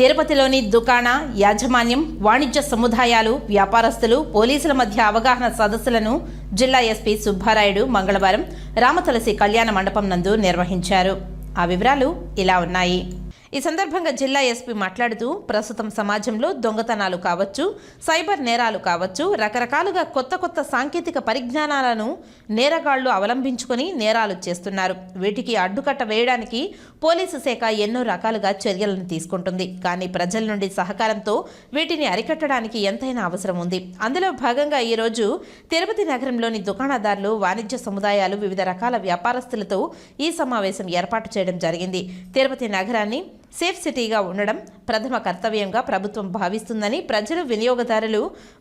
తిరుపతిలోని దుకాణ యాజమాన్యం వాణిజ్య సముదాయాలు వ్యాపారస్తులు పోలీసుల మధ్య అవగాహన సదస్సులను జిల్లా ఎస్పీ సుబ్బారాయుడు మంగళవారం రామతులసి కళ్యాణ మండపం నందు నిర్వహించారు. ఆ వివరాలు ఇలా ఉన్నాయి. ఈ సందర్భంగా జిల్లా ఎస్పీ మాట్లాడుతూ ప్రస్తుతం సమాజంలో దొంగతనాలు కావచ్చు సైబర్ నేరాలు కావచ్చు రకరకాలుగా కొత్త కొత్త సాంకేతిక పరిజ్ఞానాలను నేరగాళ్ళు అవలంబించుకొని నేరాలు చేస్తున్నారు. వీటికి అడ్డుకట్ట వేయడానికి పోలీసు శాఖ ఎన్నో రకాలుగా చర్యలను తీసుకుంటుంది. కానీ ప్రజల నుండి సహకారంతో వీటిని అరికట్టడానికి ఎంతైనా అవసరం ఉంది. అందులో భాగంగా ఈరోజు తిరుపతి నగరంలోని దుకాణదారులు వాణిజ్య సముదాయాలు వివిధ రకాల వ్యాపారస్తులతో ఈ సమావేశం ఏర్పాటు చేయడం జరిగింది. తిరుపతి నగరాన్ని సేఫ్ సిటీగా ఉండడం ప్రథమ కర్తవ్యంగా ప్రభుత్వం భావిస్తుందని ప్రజలు వినియోగదారులు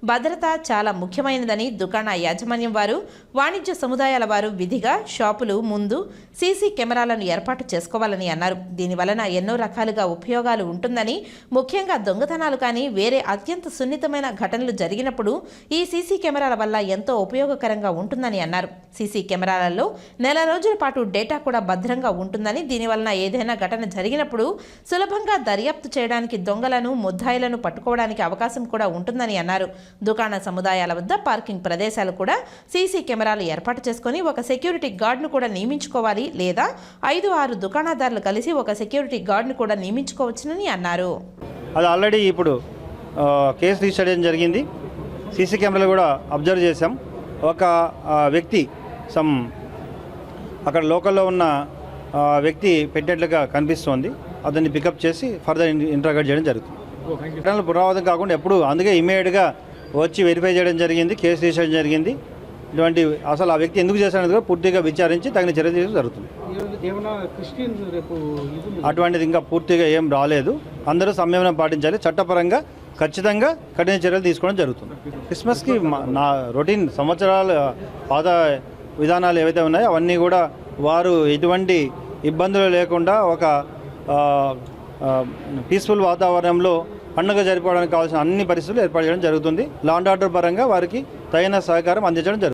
భద్రత చాలా ముఖ్యమైనదని దుకాణ యాజమాన్యం వారు వాణిజ్య సముదాయాల వారు విధిగా షాపులు ముందు సీసీ కెమెరాలను ఏర్పాటు చేసుకోవాలని అన్నారు. దీనివలన ఎన్నో రకాలుగా ఉపయోగాలు ఉంటుందని ముఖ్యంగా దొంగతనాలు కానీ వేరే అత్యంత సున్నితమైన ఘటనలు జరిగినప్పుడు ఈ సీసీ కెమెరాల వల్ల ఎంతో ఉపయోగకరంగా ఉంటుందని అన్నారు. సీసీ కెమెరాలలో నెల రోజుల పాటు డేటా కూడా భద్రంగా ఉంటుందని దీనివలన ఏదైనా ఘటన జరిగినప్పుడు సులభంగా దర్యాప్తు చేయడానికి దొంగలను ముద్దాయిలను పట్టుకోవడానికి అవకాశం కూడా ఉంటుందని అన్నారు. దుకాణ సముదాయాల వద్ద పార్కింగ్ ప్రదేశాలు కూడా సీసీ కెమెరాలు ఏర్పాటు చేసుకొని ఒక సెక్యూరిటీ గార్డును కూడా నియమించుకోవాలి లేదా ఐదు ఆరు దుకాణదారులు కలిసి ఒక సెక్యూరిటీ గార్డును కూడా నియమించుకోవచ్చునని అన్నారు. అది ఆల్రెడీ ఇప్పుడు కేసు రిజిస్టర్ చేయడం జరిగింది. సీసీ కెమెరాలు కూడా అబ్జర్వ్ చేశాం. ఒక వ్యక్తి సమ్ అక్కడ లోకల్లో ఉన్న వ్యక్తి పెట్టినట్లుగా కనిపిస్తోంది. అతన్ని పికప్ చేసి ఫర్దర్ ఇంట్రాగేట్ చేయడం జరుగుతుంది. ఘటనలు పునరావృతం కాకుండా ఎప్పుడు అందుకే ఇమీడియట్గా వచ్చి వెరిఫై చేయడం జరిగింది కేసు తీసేయడం జరిగింది. ఇటువంటి అసలు ఆ వ్యక్తి ఎందుకు చేశాడనేది కూడా పూర్తిగా విచారించి తగిన చర్య తీసుకోవడం జరుగుతుంది. అటువంటిది ఇంకా పూర్తిగా ఏం రాలేదు. అందరూ సంయమనం పాటించాలి. చట్టపరంగా ఖచ్చితంగా కఠిన చర్యలు తీసుకోవడం జరుగుతుంది. క్రిస్మస్కి మా- నా రొటీన్ సంవత్సరాల పాత విధానాలు ఏవైతే ఉన్నాయో అవన్నీ కూడా వారు ఎటువంటి ఇబ్బందులు లేకుండా ఒక పీస్ఫుల్ వాతావరణంలో పండుగ జరుపుకోవడానికి కావాల్సిన అన్ని పరిస్థితులు ఏర్పాటు చేయడం జరుగుతుంది. లాండ్ ఆర్డర్ పరంగా వారికి తగిన సహకారం అందించడం జరుగుతుంది.